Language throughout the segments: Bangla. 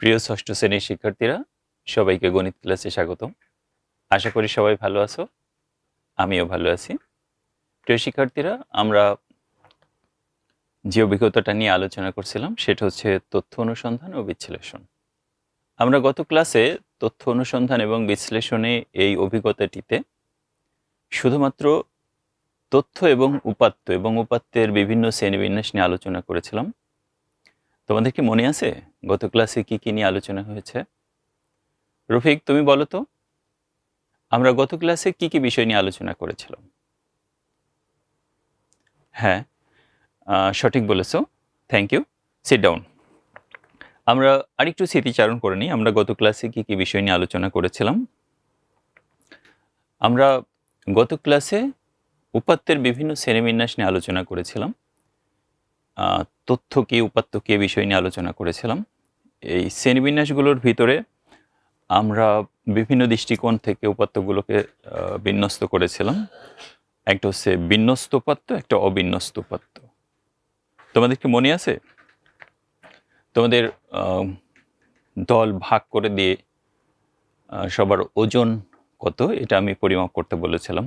প্রিয় ষষ্ঠ শ্রেণির শিক্ষার্থীরা, সবাইকে গণিত ক্লাসে স্বাগতম। আশা করি সবাই ভালো আছো, আমিও ভালো আছি। প্রিয় শিক্ষার্থীরা, আমরা যে অভিজ্ঞতাটা নিয়ে আলোচনা করছিলাম, সেটা হচ্ছে তথ্য অনুসন্ধান ও বিশ্লেষণ। আমরা গত ক্লাসে তথ্য অনুসন্ধান এবং বিশ্লেষণে এই অভিজ্ঞতাটিতে শুধুমাত্র তথ্য এবং উপাত্ত এবং উপাত্তের বিভিন্ন শ্রেণীবিন্যাস নিয়ে আলোচনা করেছিলাম। তোমাদের কি মনে আছে? গত ক্লাসে কি কি নিয়ে আলোচনা হয়েছে? রফিক, তুমি বলো তো। আমরা গত ক্লাসে কি কি বিষয় নিয়ে আলোচনা করেছিলাম? হ্যাঁ সঠিক বলেছ। থ্যাংক ইউ সিট ডাউন আমরা আরেকটু স্মৃতিচারণ করে নিই। আমরা গত ক্লাসে কি কি বিষয় নিয়ে আলোচনা করেছিলাম? আমরা গত ক্লাসে উপাত্তের বিভিন্ন শ্রেণীবিন্যাস নিয়ে আলোচনা করেছিলাম। তথ্য কি, উপাত্ত কি বিষয় নিয়ে আলোচনা করেছিলাম। এই শ্রেণীবিন্যাসগুলোর ভিতরে আমরা বিভিন্ন দৃষ্টিকোণ থেকে উপাত্তগুলোকে বিন্যস্ত করেছিলাম। একটা হচ্ছে বিন্যস্ত উপাত্ত, একটা অবিন্যস্ত উপাত্ত। তোমাদের কি মনে আছে? তোমাদের দল ভাগ করে দিয়ে সবার ওজন কত? এটা আমি পরিমাপ করতে বলেছিলাম।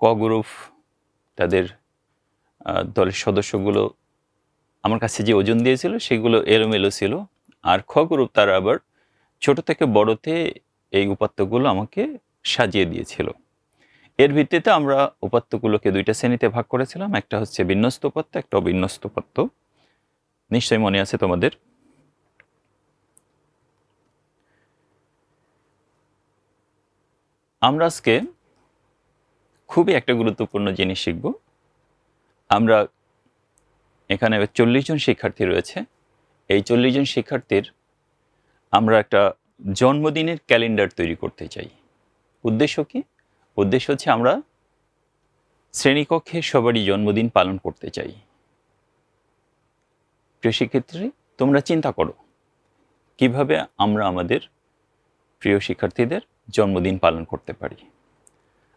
ক গ্রুপ তাদের দলের সদস্যগুলো আমার কাছে যে ওজন দিয়েছিল, সেগুলো এলোমেলো ছিল। আর খ গ্রুপ তারা আবার ছোট থেকে বড়তে এই উপাত্তগুলো আমাকে সাজিয়ে দিয়েছিল। এর ভিত্তিতে আমরা উপাত্তগুলোকে দুইটা শ্রেণীতে ভাগ করেছিলাম। একটা হচ্ছে বিন্যস্ত উপাত্ত, একটা অবিন্যস্ত উপাত্ত। নিশ্চয়ই মনে আছে তোমাদের? আমরা আজকে খুবই একটা গুরুত্বপূর্ণ জিনিস শিখব। আমরা এখানে চল্লিশ জন শিক্ষার্থী রয়েছে। এই চল্লিশ জন শিক্ষার্থীর আমরা একটা জন্মদিনের ক্যালেন্ডার তৈরি করতে চাই। উদ্দেশ্য কি? উদ্দেশ্য হচ্ছে আমরা শ্রেণীকক্ষে সবারই জন্মদিন পালন করতে চাই। প্রিয় শিক্ষার্থী, তোমরা চিন্তা করো, কীভাবে আমরা আমাদের প্রিয় শিক্ষার্থীদের জন্মদিন পালন করতে পারি?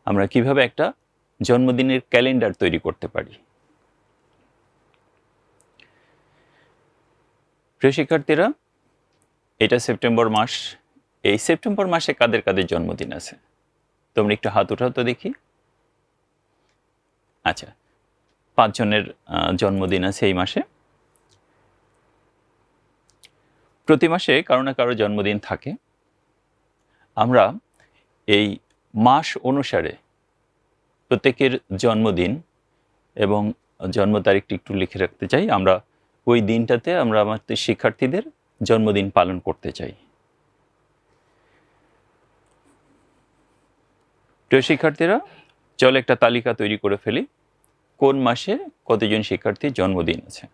আমরা কীভাবে একটা জন্মদিনের ক্যালেন্ডার তৈরি করতে পারি? প্রিয় শিক্ষার্থীরা, এটা সেপ্টেম্বর মাস। এই সেপ্টেম্বর মাসে কাদের কাদের জন্মদিন আছে? তোমরা একটু হাত উঠাও তো দেখি। আচ্ছা পাঁচজনের জন্মদিন আছে এই মাসে। প্রতি মাসে কারও না কারও জন্মদিন থাকে। আমরা এই মাস অনুসারে প্রত্যেকের জন্মদিন এবং জন্ম তারিখটি একটু লিখে রাখতে চাই। আমরা ওই দিনটাতে আমরা আমাদের শিক্ষার্থীদের জন্মদিন পালন করতে চাই। প্রিয় শিক্ষার্থীরা, চল একটা তালিকা তৈরি করে ফেলি। কোন মাসে কতজন শিক্ষার্থীর জন্মদিন আছে?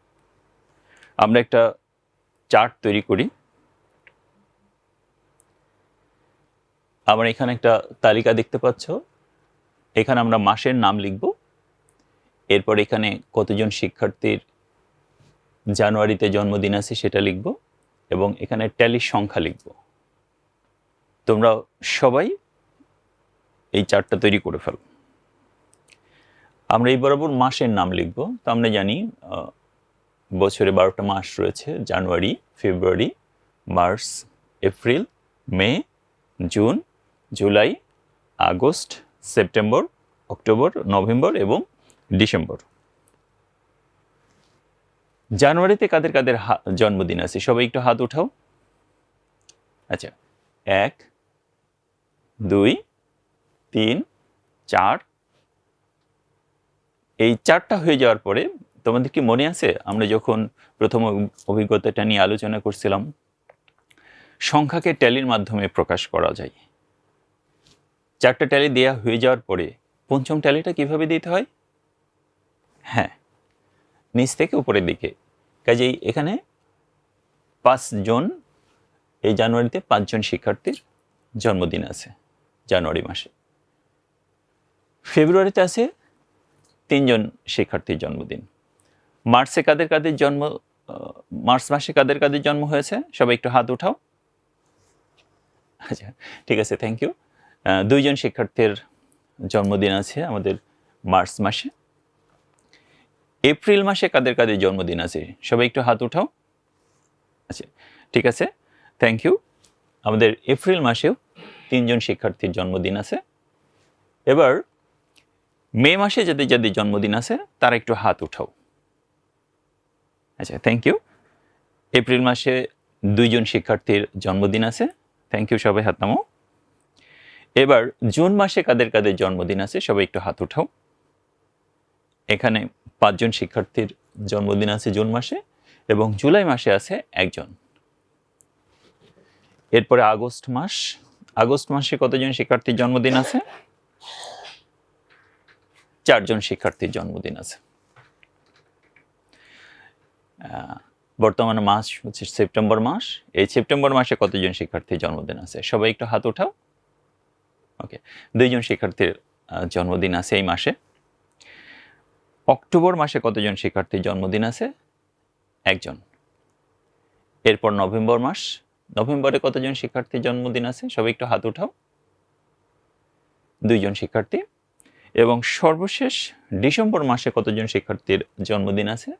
আমরা একটা চার্ট তৈরি করি। আমরা এখানে একটা তালিকা দেখতে পাচ্ছ। এখানে আমরা মাসের নাম লিখব। এরপর এখানে কতজন শিক্ষার্থীর জানুয়ারিতে জন্মদিন আছে, সেটা লিখব এবং এখানে ট্যালির সংখ্যা লিখব। তোমরা সবাই এই চার্টটা তৈরি করে ফেলো। আমরা এই বরাবর মাসের নাম লিখব। তো আমরা জানি বছরে বারোটা মাস রয়েছে, January, February, March, April, May, June, July, August, September, October, November এবং ডিসেম্বর। জানুয়ারিতে কাদের কাদের জন্মদিন আছে? সবাই একটু হাত উঠাও। আচ্ছা এক, দুই, তিন, চার। এই চারটা হয়ে যাওয়ার পরে তোমাদের কি মনে আছে? আমরা যখন প্রথম অভিজ্ঞতাটা নিয়ে আলোচনা করছিলাম, সংখ্যাকে ট্যালির মাধ্যমে প্রকাশ করা যায়। চারটা ট্যালি দেয়া হয়ে যাওয়ার পরে পঞ্চম ট্যালিটা কীভাবে দিতে হয়? হ্যাঁ নিচ থেকে উপরের দিকে। কাজেই এখানে পাঁচজন এই জানুয়ারিতে পাঁচজন শিক্ষার্থীর জন্মদিন আছে, জানুয়ারি মাসে। ফেব্রুয়ারিতে আছে তিনজন শিক্ষার্থীর জন্মদিন। মার্চে কাদের কাদের জন্ম মার্চ মাসে কাদের কাদের জন্ম হয়েছে, সবাই একটু হাত উঠাও। আচ্ছা ঠিক আছে থ্যাংক ইউ দুইজন শিক্ষার্থীর জন্মদিন আছে আমাদের মার্চ মাসে। এপ্রিল মাসে কাদের কাদের জন্মদিন আছে? সবাই একটু হাত উঠাও। আচ্ছা ঠিক আছে। থ্যাংক ইউ আমাদের এপ্রিল মাসেও তিনজন শিক্ষার্থীর জন্মদিন আছে। এবার মে মাসে যাদের যাদের জন্মদিন আছে, তারা একটু হাত উঠাও। আচ্ছা থ্যাংক ইউ এপ্রিল মাসে দুইজন শিক্ষার্থীর জন্মদিন আছে। থ্যাংক ইউ সবাই হাত নামাও। এবার জুন মাসে কাদের কাদের জন্মদিন আছে, সবাই একটু হাত উঠাও। এখানে পাঁচজন শিক্ষার্থীর জন্মদিন আছে জুন মাসে এবং জুলাই মাসে আছে একজন। এরপরে আগস্ট মাস। আগস্ট মাসে কতজন শিক্ষার্থীর জন্মদিন আছে? চারজন শিক্ষার্থীর জন্মদিন আছে। বর্তমানে মাস হচ্ছে সেপ্টেম্বর মাস। এই সেপ্টেম্বর মাসে কতজন শিক্ষার্থীর জন্মদিন আছে? সবাই একটু হাত উঠাও। ওকে দুইজন শিক্ষার্থীর জন্মদিন আছে এই মাসে। অক্টোবর মাসে কতজন শিক্ষার্থীর জন্মদিন আছে? একজন। এরপর নভেম্বর মাস। নভেম্বরে কতজন শিক্ষার্থীর জন্মদিন আছে? সবাই একটু হাত উঠাও। দুইজন শিক্ষার্থী। এবং সর্বশেষ ডিসেম্বর মাসে কতজন শিক্ষার্থীর জন্মদিন আছে?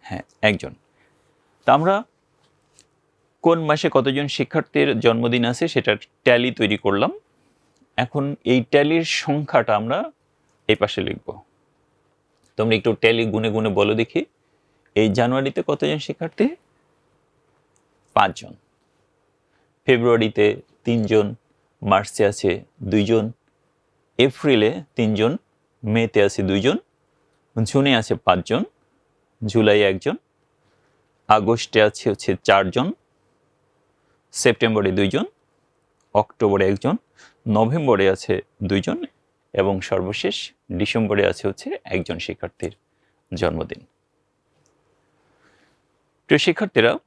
হ্যাঁ একজন। তা আমরা কোন মাসে কতজন শিক্ষার্থীর জন্মদিন আছে সেটার ট্যালি তৈরি করলাম। এখন এই ট্যালির সংখ্যাটা আমরা এই পাশে লিখব। তোমরা একটু ট্যালি গুনে গুনে বলো দেখি। এই জানুয়ারিতে কতজন শিক্ষার্থী? পাঁচজন। ফেব্রুয়ারিতে তিনজন, মার্চে আছে দুইজন, এপ্রিলে তিনজন, মেতে আছে দুইজন, জুনে আছে পাঁচজন জুলাই একজন, আগস্টে আছে হচ্ছে চারজন, সেপ্টেম্বরে দুইজন, অক্টোবরে একজন, নভেম্বরে আছে দুইজন এবং সর্বশেষ ডিসেম্বরে আছে হচ্ছে একজন শিক্ষার্থীর জন্মদিন। প্রিয় শিক্ষার্থীরা,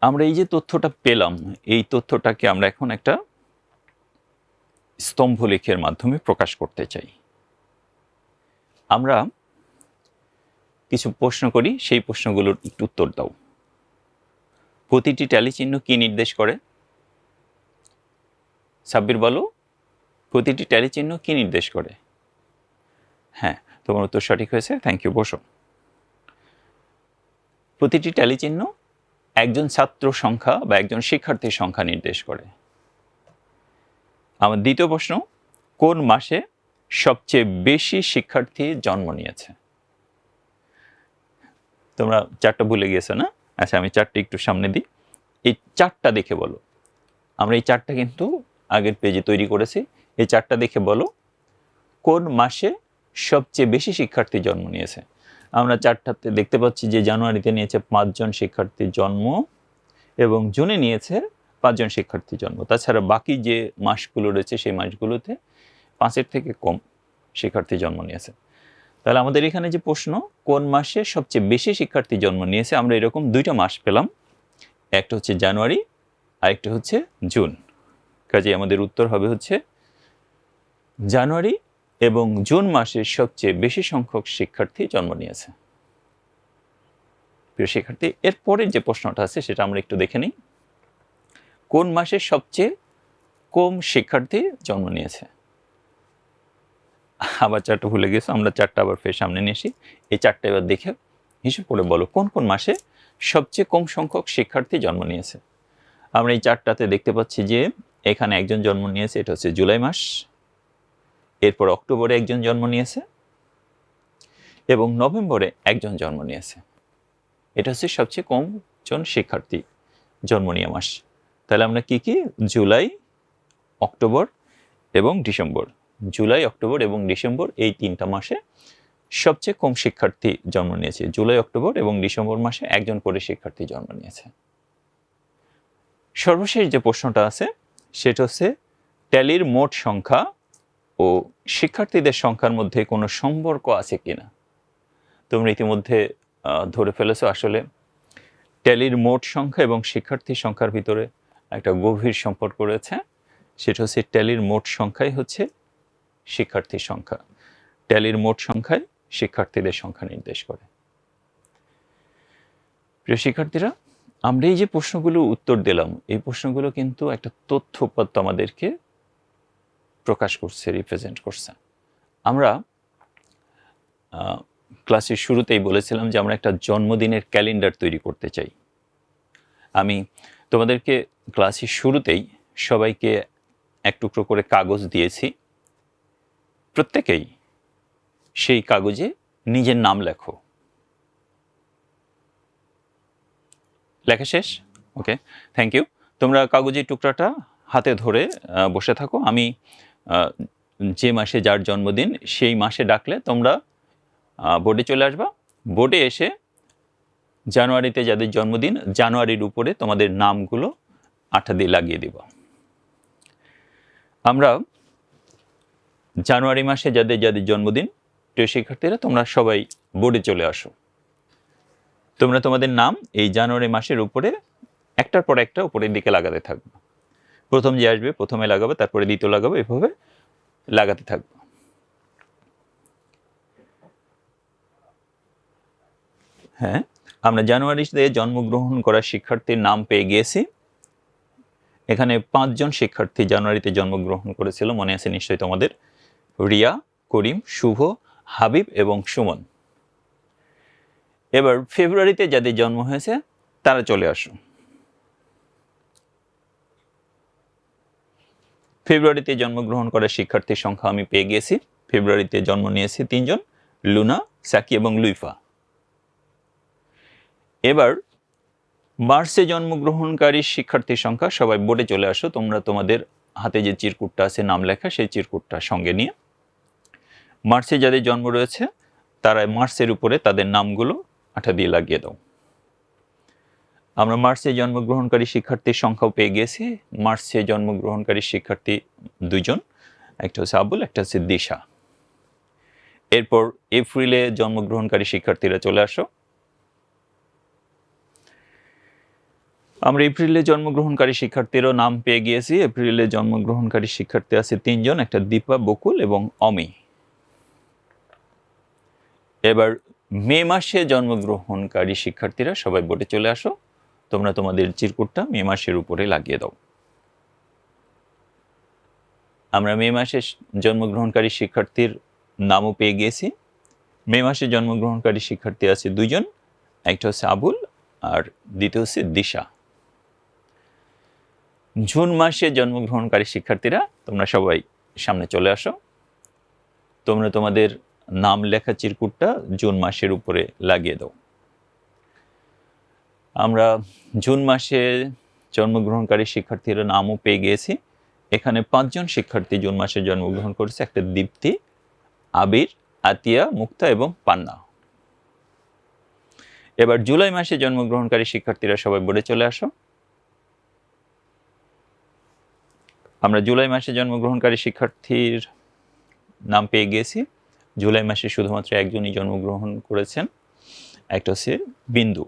আমরা এই যে তথ্যটা পেলাম, এই তথ্যটাকে আমরা এখন একটা স্তম্ভলেখের মাধ্যমে প্রকাশ করতে চাই। আমরা কিছু প্রশ্ন করি, সেই প্রশ্নগুলোর একটু উত্তর দাও। প্রতিটি ট্যালি চিহ্ন কি নির্দেশ করে? সাব্বির বলো, প্রতিটি ট্যালি চিহ্ন কি নির্দেশ করে? হ্যাঁ তোমার উত্তর সঠিক হয়েছে। থ্যাংক ইউ বসো। প্রতিটি ট্যালি চিহ্ন একজন ছাত্র সংখ্যা বা একজন শিক্ষার্থীর সংখ্যা নির্দেশ করে। আমার দ্বিতীয় প্রশ্ন, কোন মাসে সবচেয়ে বেশি শিক্ষার্থী জন্ম নিয়েছে? তোমরা চারটা ভুলে গিয়েছো না? আচ্ছা আমি চারটে একটু সামনে দিই। এই চারটা দেখে বলো। আমরা এই চারটা কিন্তু আগের পেজে তৈরি করেছি। এই চারটা দেখে বলো, কোন মাসে সবচেয়ে বেশি শিক্ষার্থী জন্ম নিয়েছে। আমরা চারটাতে দেখতে পাচ্ছি যে জানুয়ারিতে নিয়েছে পাঁচজন শিক্ষার্থীর জন্ম এবং জুনে নিয়েছে পাঁচজন শিক্ষার্থী জন্ম। তাছাড়া বাকি যে মাসগুলো রয়েছে সেই মাসগুলোতে পাঁচের থেকে কম শিক্ষার্থী জন্ম নিয়েছে। তাহলে আমাদের এখানে যে প্রশ্ন, কোন মাসে সবচেয়ে বেশি শিক্ষার্থী জন্ম নিয়েছে? আমরা এরকম দুইটা মাস পেলাম। একটা হচ্ছে জানুয়ারি, আরেকটা হচ্ছে জুন। কাজে আমাদের উত্তর হবে হচ্ছে জানুয়ারি এবং জুন মাসে সবচেয়ে বেশি সংখ্যক শিক্ষার্থী জন্ম নিয়েছে। প্রিয় শিক্ষার্থী এরপরের যে প্রশ্নটা আছে সেটা আমরা একটু দেখে নিই। কোন মাসে সবচেয়ে কম শিক্ষার্থী জন্ম নিয়েছে? আবার চারটা ভুলে গেছো, আমরা চারটা আবার ফের সামনে নিয়ে আসি। এই চারটা এবার দেখে হিসেব করে বলো, কোন কোন মাসে সবচেয়ে কম সংখ্যক শিক্ষার্থী জন্ম নিয়েছে? আমরা এই চারটাতে দেখতে পাচ্ছি যে এখানে একজন জন্ম নিয়েছে, এটা হচ্ছে জুলাই মাস। এরপর অক্টোবরে একজন জন্ম নিয়েছে এবং নভেম্বরে একজন জন্ম নিয়েছে। এটা হচ্ছে সবচেয়ে কম জন শিক্ষার্থী জন্ম নিয়ে মাস। তাহলে আমরা কি কি? জুলাই, অক্টোবর এবং ডিসেম্বর। জুলাই, অক্টোবর এবং ডিসেম্বর এই তিনটা মাসে সবচেয়ে কম শিক্ষার্থী জন্ম নিয়েছে। জুলাই, অক্টোবর এবং ডিসেম্বর মাসে একজন করে শিক্ষার্থী জন্ম নিয়েছে। সর্বশেষ যে প্রশ্নটা আছে, সেটা হচ্ছে, ট্যালির মোট সংখ্যা ও শিক্ষার্থীদের সংখ্যার মধ্যে কোনো সম্পর্ক আছে কিনা তোমরা ইতিমধ্যে ধরে ফেলেছো আসলে ট্যালির মোট সংখ্যা এবং শিক্ষার্থী সংখ্যার ভিতরে একটা গভীর সম্পর্ক রয়েছে। সেটা হচ্ছে ট্যালির মোট সংখ্যাই হচ্ছে শিক্ষার্থীর সংখ্যা। ট্যালির মোট সংখ্যায় শিক্ষার্থীদের সংখ্যা নির্দেশ করে। প্রিয় শিক্ষার্থীরা, আমরা এই যে প্রশ্নগুলো উত্তর দিলাম, এই প্রশ্নগুলো কিন্তু একটা তথ্য আমাদেরকে প্রকাশ করছে রিপ্রেজেন্ট করছে। আমরা ক্লাসের শুরুতেই বলেছিলাম যে আমরা একটা জন্মদিনের ক্যালেন্ডার তৈরি করতে চাই। আমি তোমাদেরকে ক্লাসের শুরুতেই সবাইকে এক টুকরো করে কাগজ দিয়েছি। প্রত্যেকেই সেই কাগজে নিজের নাম লেখো। লেখা শেষ? ওকে থ্যাংক ইউ তোমরা কাগজের টুকরাটা হাতে ধরে বসে থাকো। আমি যে মাসে যার জন্মদিন, সেই মাসে ডাকলে তোমরা বোর্ডে চলে আসবা। বোর্ডে এসে জানুয়ারিতে যাদের জন্মদিন, জানুয়ারির উপরে তোমাদের নামগুলো আঠা দিয়ে লাগিয়ে দিব। আমরা জানুয়ারি মাসে যাদের যাদের জন্মদিন, প্রিয় শিক্ষার্থীরা, তোমরা সবাই বোর্ডে চলে আসো। তোমরা তোমাদের নাম এই জানুয়ারি মাসের উপরে, একটার পর একটা উপরের দিকে লাগাতে থাকবে। প্রথম যে আসবে, প্রথমে লাগাবে, তারপরে দ্বিতীয় লাগাবে, এভাবে লাগাতে থাকবে। হ্যাঁ আমরা জানুয়ারিতে জন্মগ্রহণ করা শিক্ষার্থীর নাম পেয়ে গিয়েছি। এখানে পাঁচজন শিক্ষার্থী জানুয়ারিতে জন্মগ্রহণ করেছিল, মনে আছে নিশ্চয়ই তোমাদের। রিয়া, করিম, শুভ, হাবিব এবং সুমন। এবার ফেব্রুয়ারিতে যাদের জন্ম হয়েছে, তারা চলে আসো ফেব্রুয়ারিতে জন্মগ্রহণ করা শিক্ষার্থীর সংখ্যা আমি পেয়ে গিয়েছি। ফেব্রুয়ারিতে জন্ম নিয়েছে তিনজন, লুনা, সাকি এবং লুইফা। এবার মার্চে জন্মগ্রহণকারী শিক্ষার্থীর সংখ্যা, সবাই বোর্ডে চলে আসো, তোমরা তোমাদের হাতে যে চিরকুটটা আছে, নাম লেখা, সেই চিরকুটটা সঙ্গে নিয়ে। মার্চে যাদের জন্ম রয়েছে, তারা মার্চের উপরে তাদের নামগুলো আঠা দিয়ে লাগিয়ে দাও। আমরা মার্চে জন্মগ্রহণকারী শিক্ষার্থীর সংখ্যাও পেয়ে গেছি। মার্চে জন্মগ্রহণকারী শিক্ষার্থী দুজন একটা হচ্ছে আবুল, একটা হচ্ছে দিশা। এরপর এপ্রিলে জন্মগ্রহণকারী শিক্ষার্থীরা চলে আসো। আমরা এপ্রিলে জন্মগ্রহণকারী শিক্ষার্থীরও নাম পেয়ে গিয়েছি। এপ্রিলে জন্মগ্রহণকারী শিক্ষার্থী আছে তিনজন, একটা দীপা, বকুল এবং অমি। এবার মে মাসে জন্মগ্রহণকারী শিক্ষার্থীরা সবাই বোর্ডে চলে আসো। তোমরা তোমাদের চিরকুটটা মে মাসের উপরে লাগিয়ে দাও। আমরা মে মাসে জন্মগ্রহণকারী শিক্ষার্থীর নামও পেয়ে গিয়েছি। মে মাসে জন্মগ্রহণকারী শিক্ষার্থী আছে দুজন একটা হচ্ছে আবুল আর দ্বিতীয় হচ্ছে দিশা। জুন মাসে জন্মগ্রহণকারী শিক্ষার্থীরা, তোমরা সবাই সামনে চলে আসো। তোমরা তোমাদের নাম লেখা চিরকুটটা জুন মাসের উপরে লাগিয়ে দাও। আমরা জুন মাসে জন্মগ্রহণকারী শিক্ষার্থীর নামও পেয়ে গিয়েছি। এখানে পাঁচজন শিক্ষার্থী জুন মাসে জন্মগ্রহণ করেছে, একটা দীপ্তি, আবির, আতিয়া, মুক্তা এবং পান্না। এবার জুলাই মাসে জন্মগ্রহণকারী শিক্ষার্থীরা সবাই বোর্ডে চলে আসো। আমরা জুলাই মাসে জন্মগ্রহণকারী শিক্ষার্থীর নাম পেয়ে গিয়েছি। জুলাই মাসে শুধুমাত্র একজনই জন্মগ্রহণ করেছেন, একটা হচ্ছে বিন্দু।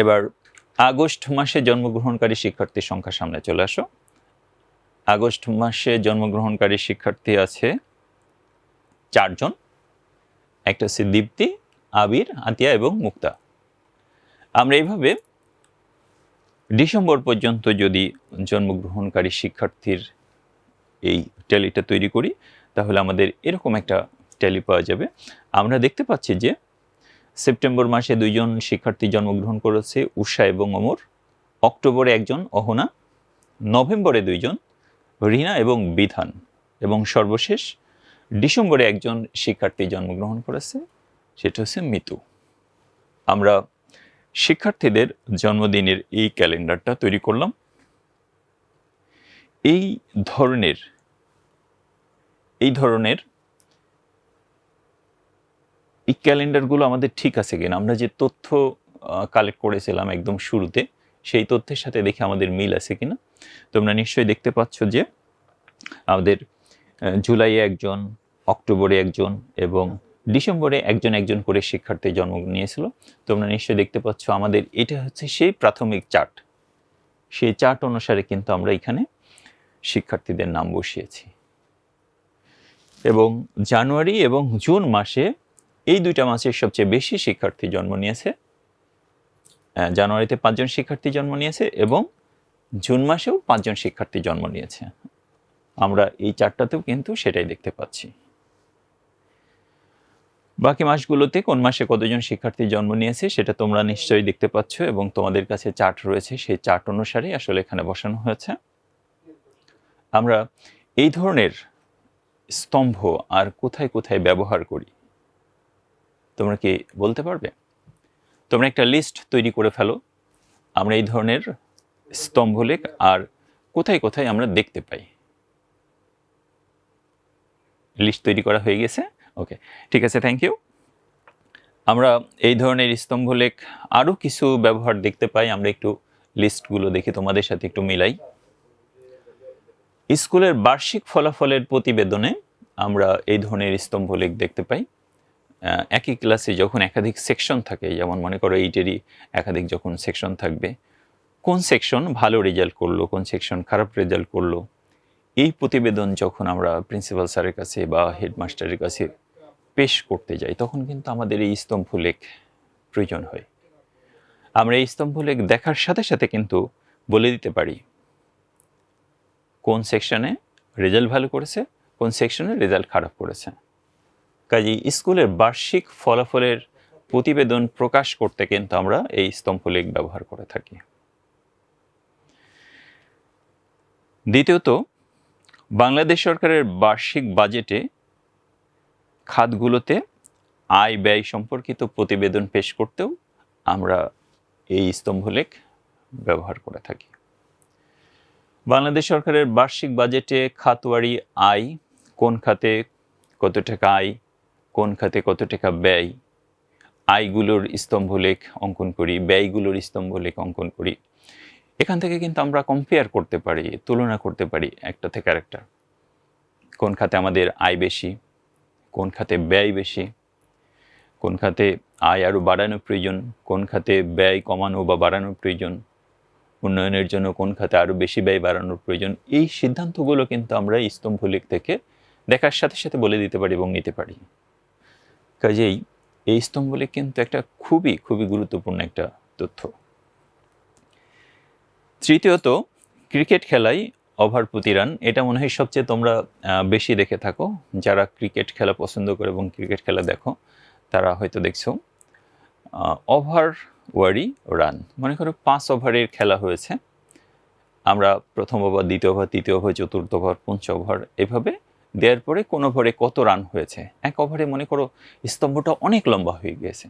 এবার আগস্ট মাসে জন্মগ্রহণকারী শিক্ষার্থীর সংখ্যা সামনে চলে আসো। আগস্ট মাসে জন্মগ্রহণকারী শিক্ষার্থী আছে চারজন। একটা হচ্ছে দীপ্তি, আবির, আতিয়া এবং মুক্তা। আমরা এইভাবে ডিসেম্বর পর্যন্ত যদি জন্মগ্রহণকারী শিক্ষার্থীর এই ট্যালিটা তৈরি করি, তাহলে আমাদের এরকম একটা ট্যালি পাওয়া যাবে। আমরা দেখতে পাচ্ছি যে সেপ্টেম্বর মাসে দুইজন শিক্ষার্থী জন্মগ্রহণ করেছে উষা এবং অমর। অক্টোবরে একজন অহনা। নভেম্বরে দুইজন রিনা এবং বিধান। এবং সর্বশেষ ডিসেম্বরে একজন শিক্ষার্থী জন্মগ্রহণ করেছে, সেটা হচ্ছে মিতু। আমরা শিক্ষার্থীদের জন্মদিনের এই ক্যালেন্ডারটা তৈরি করলাম। এই ধরনের এই ধরনের এই ক্যালেন্ডারগুলো আমাদের ঠিক আছে কিনা? আমরা যে তথ্য কালেক্ট করেছিলাম একদম শুরুতে, সেই তথ্যের সাথে দেখে আমাদের মিল আছে কিনা? তোমরা নিশ্চয়ই দেখতে পাচ্ছ যে আমাদের জুলাইয়ে একজন, অক্টোবরে একজন এবং ডিসেম্বরে একজন একজন করে শিক্ষার্থী জন্ম নিয়েছিল। তোমরা নিশ্চয়ই দেখতে পাচ্ছ আমাদের এটা হচ্ছে সেই প্রাথমিক চার্ট। সেই চার্ট অনুসারে কিন্তু আমরা এখানে শিক্ষার্থীদের নাম বসিয়েছি। এবং জানুয়ারি এবং জুন মাসে এই দুইটা মাসে সবচেয়ে বেশি শিক্ষার্থী জন্ম নিয়েছে। জানুয়ারিতে পাঁচজন শিক্ষার্থী জন্ম নিয়েছে এবং জুন মাসেও পাঁচজন শিক্ষার্থী জন্ম নিয়েছে। আমরা এই চারটাতেও কিন্তু সেটাই দেখতে পাচ্ছি। বাকি মাসগুলোতে কোন মাসে কতজন শিক্ষার্থী জন্ম নিয়েছে সেটা তোমরা নিশ্চয়ই দেখতে পাচ্ছ এবং তোমাদের কাছে চার্ট রয়েছে, সেই চার্ট অনুসারে আসলে এখানে বসানো হয়েছে। আমরা এই ধরনের স্তম্ভ আর কোথায় কোথায় ব্যবহার করি তোমরা কি বলতে পারবে? তোমরা একটা লিস্ট তৈরি করে ফেলো। আমরা এই ধরনের স্তম্ভলেখ আর কোথায় কোথায় আমরা দেখতে পাই। লিস্ট তৈরি করা হয়ে গেছে। ওকে, ঠিক আছে থ্যাংক ইউ আমরা এই ধরনের স্তম্ভলেখ আরও কিছু ব্যবহার দেখতে পাই। আমরা একটু লিস্টগুলো দেখি তোমাদের সাথে একটু মিলাই। স্কুলের বার্ষিক ফলাফলের প্রতিবেদনে আমরা এই ধরনের স্তম্ভলেখ দেখতে পাই। একই ক্লাসে যখন একাধিক সেকশন থাকে, যেমন মনে করো এইটেরই একাধিক যখন সেকশন থাকবে, কোন সেকশন ভালো রেজাল্ট করল, কোন সেকশন খারাপ রেজাল্ট করল, এই প্রতিবেদন যখন আমরা প্রিন্সিপাল স্যারের কাছে বা হেডমাস্টারের কাছে পেশ করতে যাই, তখন কিন্তু আমাদের এই স্তম্ভলেখ প্রয়োজন হয়। আমরা এই স্তম্ভলেখ দেখার সাথে সাথে কিন্তু বলে দিতে পারি, কোন সেকশনে রেজাল্ট ভালো করেছে, কোন সেকশনে রেজাল্ট খারাপ করেছে। কাজেই স্কুলের বার্ষিক ফলাফলের প্রতিবেদন প্রকাশ করতে কিন্তু আমরা এই স্তম্ভলেখ ব্যবহার করে থাকি। দ্বিতীয়ত, বাংলাদেশ সরকারের বার্ষিক বাজেটে খাতগুলোতে আয় ব্যয় সম্পর্কিত প্রতিবেদন পেশ করতেও আমরা এই স্তম্ভলেখ ব্যবহার করে থাকি। বাংলাদেশ সরকারের বার্ষিক বাজেটে খাতওয়ারি আয়, কোন খাতে কত টাকা আয় কোন খাতে কত টাকা ব্যয়? আয়গুলোর স্তম্ভলেখ অঙ্কন করি, ব্যয়গুলোর স্তম্ভলেখ অঙ্কন করি। এখান থেকে কিন্তু আমরা কম্পেয়ার করতে পারি, তুলনা করতে পারি একটা থেকে আরেকটা। কোন খাতে আমাদের আয় বেশি, কোন খাতে ব্যয় বেশি, কোন খাতে আয় আরও বাড়ানো প্রয়োজন, কোন খাতে ব্যয় কমানো বা বাড়ানোর প্রয়োজন, উন্নয়নের জন্য কোন খাতে আরও বেশি ব্যয় বাড়ানোর প্রয়োজন, এই সিদ্ধান্তগুলো কিন্তু আমরা এই স্তম্ভলেখ থেকে দেখার সাথে সাথে বলে দিতে পারি এবং নিতে পারি। কাজেই এই স্তম্ভলেখ কিন্তু একটা খুবই খুবই গুরুত্বপূর্ণ একটা তথ্য। তৃতীয়ত, ক্রিকেট খেলায় ওভার প্রতি রান, এটা মনে হয় সবচেয়ে তোমরা বেশি দেখে থাকো। যারা ক্রিকেট খেলা পছন্দ করে এবং ক্রিকেট খেলা দেখো, তারা হয়তো দেখছ ওভার ওয়ারি রান। মনে করো পাঁচ ওভারের খেলা হয়েছে। আমরা প্রথম ওভার, দ্বিতীয় ওভার, তৃতীয় ওভার, চতুর্থ ওভার পঞ্চ ওভার, এভাবে দেওয়ার পরে কোন ওভারে কত রান হয়েছে? এক ওভারে মনে করো স্তম্ভটা অনেক লম্বা হয়ে গিয়েছে।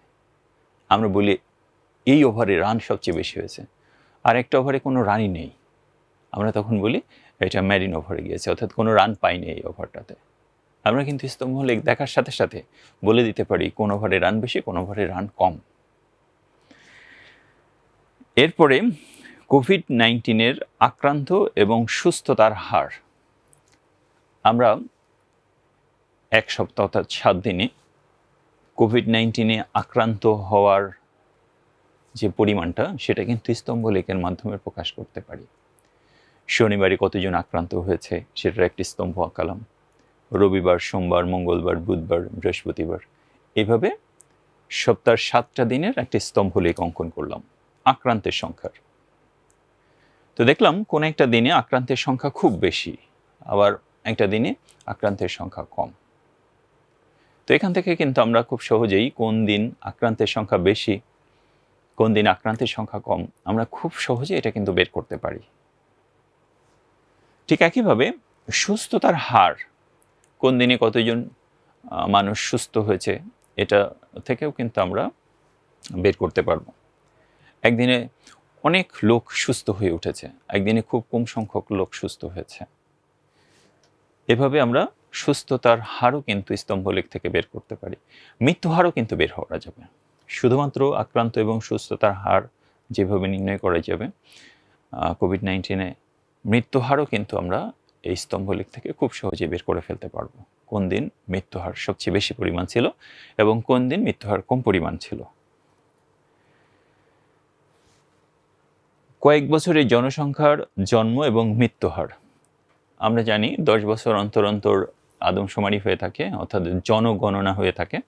আমরা বলি এই ওভারে রান সবচেয়ে বেশি হয়েছে। আর একটা ওভারে কোনো রানই নেই। আমরা তখন বলি এটা ম্যারিন ওভারে গিয়েছে, অর্থাৎ কোনো রান পাইনি এই ওভারটাতে। আমরা কিন্তু স্তম্ভলেখ দেখার সাথে সাথে বলে দিতে পারি কোন ওভারে রান বেশি, কোন ওভারে রান কম। এরপরে কোভিড নাইন্টিনের আক্রান্ত এবং সুস্থতার হার আমরা এক সপ্তাহ অর্থাৎ সাত দিনে কোভিড নাইন্টিনে আক্রান্ত হওয়ার যে পরিমাণটা, সেটা কিন্তু স্তম্ভলেখের মাধ্যমে প্রকাশ করতে পারি। শনিবারে কতজন আক্রান্ত হয়েছে, সেটার একটি স্তম্ভ আঁকালাম। রবিবার, সোমবার, মঙ্গলবার, বুধবার, বৃহস্পতিবার। এভাবে সপ্তাহের সাতটা দিনের একটি স্তম্ভলেখ অঙ্কন করলাম, আক্রান্তের সংখ্যার। তো দেখলাম কোন একটা দিনে আক্রান্তের সংখ্যা খুব বেশি, আবার একটা দিনে আক্রান্তের সংখ্যা কম। তো এখান থেকে কিন্তু আমরা খুব সহজেই কোন দিন আক্রান্তের সংখ্যা বেশি, কোন দিন আক্রান্তের সংখ্যা কম, আমরা খুব সহজে এটা কিন্তু বের করতে পারি। ঠিক একইভাবে সুস্থতার হার, কোন দিনে কতজন মানুষ সুস্থ হয়েছে, এটা থেকেও কিন্তু আমরা বের করতে পারব। একদিনে অনেক লোক সুস্থ হয়ে উঠেছে, একদিনে খুব কম সংখ্যক লোক সুস্থ হয়েছে। এভাবে আমরা সুস্থতার হারও কিন্তু স্তম্ভলেখ থেকে বের করতে পারি। মৃত্যু হারও কিন্তু বের করা যাবে। শুধুমাত্র আক্রান্ত এবং সুস্থতার হার যেভাবে নির্ণয় করা যাবে কোভিড নাইন্টিনে মৃত্যু হারও কিন্তু আমরা এই স্তম্ভলেখ থেকে খুব সহজে বের করে ফেলতে পারব। কোন দিন মৃত্যু হার সবচেয়ে বেশি পরিমাণ ছিল এবং কোন দিন মৃত্যু হার কম পরিমাণ ছিল। কয়েক বছরের জনসংখ্যার জন্ম এবং মৃত্যু হার আমরা জানি দশ বছর অন্তর অন্তর আদমশুমারি হয়ে থাকে, অর্থাৎ জনগণনা হয়ে থাকে।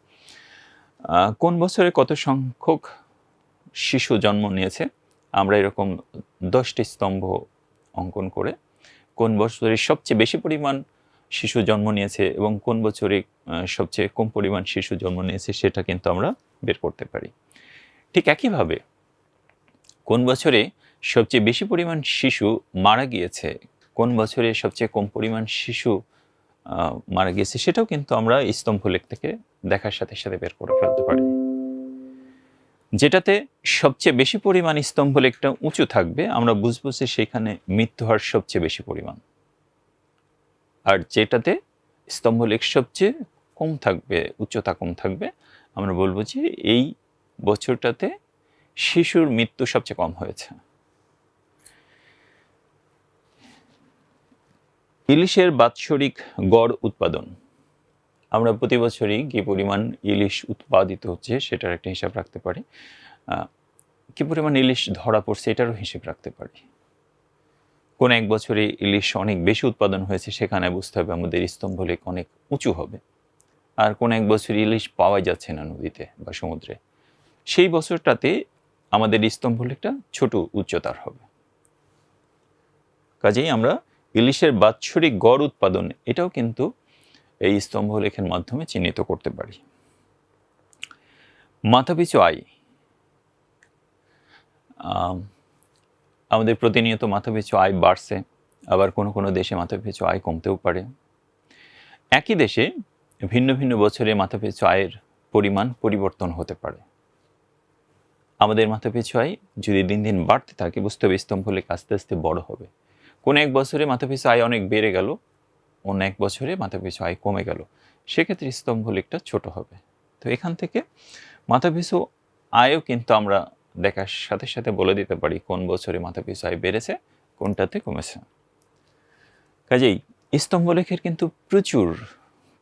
কোন বছরে কত সংখ্যক শিশু জন্ম নিয়েছে? আমরা এরকম দশটি স্তম্ভ অঙ্কন করে কোন বছরে সবচেয়ে বেশি পরিমাণ শিশু জন্ম নিয়েছে এবং কোন বছরে সবচেয়ে কম পরিমাণ শিশু জন্ম নিয়েছে সেটা কিন্তু আমরা বের করতে পারি। ঠিক একইভাবে কোন বছরে সবচেয়ে বেশি পরিমাণ শিশু মারা গিয়েছে কোন বছরে সবচেয়ে কম পরিমাণ শিশু মারা গিয়েছে সেটাও কিন্তু আমরা স্তম্ভলেখ থেকে দেখার সাথে সাথে বের করে ফেলতে পারি। যেটাতে সবচেয়ে বেশি পরিমাণ স্তম্ভলেখটা উঁচু থাকবে, আমরা বুঝব যে সেখানে মৃত্যু হার সবচেয়ে বেশি পরিমাণ। আর যেটাতে স্তম্ভলেখ সবচেয়ে কম থাকবে, উচ্চতা কম থাকবে, আমরা বলব যে এই বছরটাতে শিশুর মৃত্যু সবচেয়ে কম হয়েছে। ইলিশের বাৎসরিক গড় উৎপাদন। আমরা প্রতি বছরই কি পরিমাণ ইলিশ উৎপাদিত হচ্ছে সেটার একটা হিসাব রাখতে পারি। কি পরিমাণ ইলিশ ধরা পড়ছে এটারও হিসেব রাখতে পারি। কোন এক বছরে ইলিশ অনেক বেশি উৎপাদন হয়েছে সেখানে বুঝতে হবে আমাদের স্তম্ভলেখ অনেক উঁচু হবে। আর কোন এক বছর ইলিশ পাওয়া যাচ্ছে না নদীতে বা সমুদ্রে। সেই বছরটাতে আমাদের স্তম্ভলেখটা ছোট উচ্চতার হবে। কাজেই আমরা ইলিশের বাৎসরিক গড় উৎপাদন, এটাও কিন্তু এই স্তম্ভলেখের মাধ্যমে চিহ্নিত করতে পারি। মাথাপিছু আয় আমাদের প্রতিনিয়ত মাথাপিছু আয় বাড়ছে, আবার কোনো কোনো দেশে মাথাপিছু আয় কমতেও পারে। একই দেশে ভিন্ন ভিন্ন বছরে মাথাপিছু আয়ের পরিমাণ পরিবর্তন হতে পারে। আমাদের মাথাপিছু আয় যদি দিন দিন বাড়তে থাকে বুঝতে হবে স্তম্ভলেখ আস্তে আস্তে বড় হবে। কোন এক বছরে মাথাপিছু আয় অনেক বেড়ে গেল, অন্য এক বছরে মাথাপিছু আয় কমে গেল। সেক্ষেত্রে স্তম্ভলেখটা ছোট হবে। তো এখান থেকে মাথাপিছু আয়ও কিন্তু আমরা দেখার সাথে সাথে বলে দিতে পারি কোন বছরে মাথাপিছু আয় বেড়েছে, কোনটাতে কমেছে। কাজেই স্তম্ভলেখের কিন্তু প্রচুর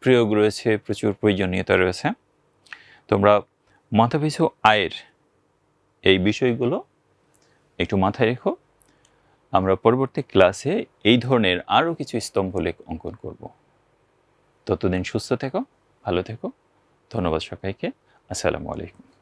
প্রয়োগ রয়েছে, প্রচুর প্রয়োজনীয়তা রয়েছে। তোমরা মাথাপিছু আয়ের এই বিষয়গুলো একটু মাথায় রেখো। আমরা পরবর্তী ক্লাসে এই ধরনের আরও কিছু স্তম্ভলেখ অঙ্কন করব। ততদিন সুস্থ থেকো, ভালো থেকো। ধন্যবাদ সবাইকে। আসসালামু আলাইকুম।